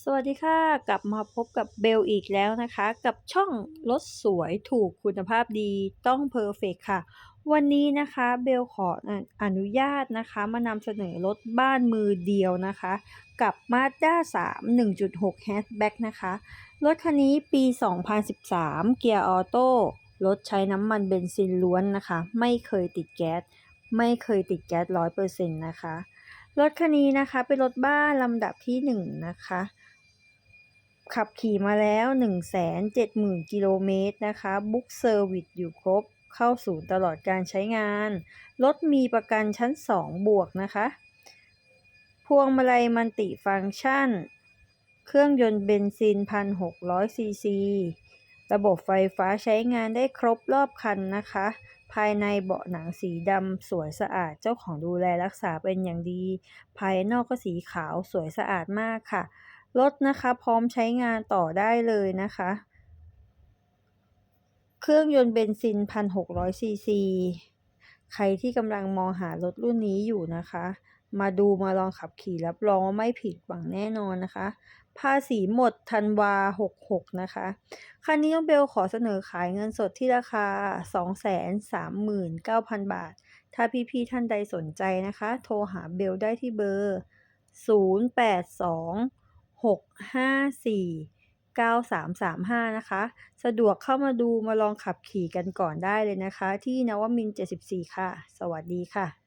สวัสดีค่ะ กลับมาพบกับเบลอีกแล้วนะคะ กับช่องรถสวยถูกคุณภาพดีต้องเพอร์เฟกค่ะ วันนี้นะคะเบลขออนุญาตนะคะ มานำเสนอรถบ้านมือเดียวนะคะ กับ Mazda 3 1.6 Hatchback นะคะ รถคันนี้ปี 2013 เกียร์ออโต้รถใช้น้ำมันเบนซินล้วนนะคะ ไม่เคยติดแก๊ส ไม่เคยติดแก๊ส 100%นะคะ รถคันนี้นะคะเป็นรถบ้านลำดับที่ 1 นะคะ ขับขี่มาแล้ว 170,000 กิโลเมตรนะคะบุ๊กเซอร์วิสอยู่ครบ เข้าศูนย์ตลอดการใช้งาน รถมีประกันชั้น 2 บวกนะคะ พวงมาลัยมัลติฟังก์ชัน เครื่องยนต์เบนซิน 1,600 ซีซี ระบบไฟฟ้าใช้งานได้ครบรอบคันนะคะ ภายในเบาะหนังสีดำสวยสะอาดเจ้าของดูแลรักษาเป็นอย่างดี ภายนอกก็สีขาวสวยสะอาดมากค่ะ รถนะคะพร้อมใช้งานต่อได้เลยนะคะ เครื่องยนต์เบนซิน 1,600 ซีซี ใครที่กำลังมองหารถรุ่นนี้อยู่นะคะ มาดูมาลองขับขี่รับรองว่าไม่ผิดหวังแน่นอนนะคะภาษีหมดธันวา 66 นะคะ คันนี้น้องเบลขอเสนอขายเงินสดที่ราคา 239,000 บาท ถ้าพี่ๆท่านใดสนใจนะคะ โทรหาเบลได้ที่เบอร์ 082 654 9335 นะคะ สะดวกเข้ามาดูมาลองขับขี่กันก่อนได้เลยนะคะ ที่นวมิน 74 ค่ะ สวัสดีค่ะ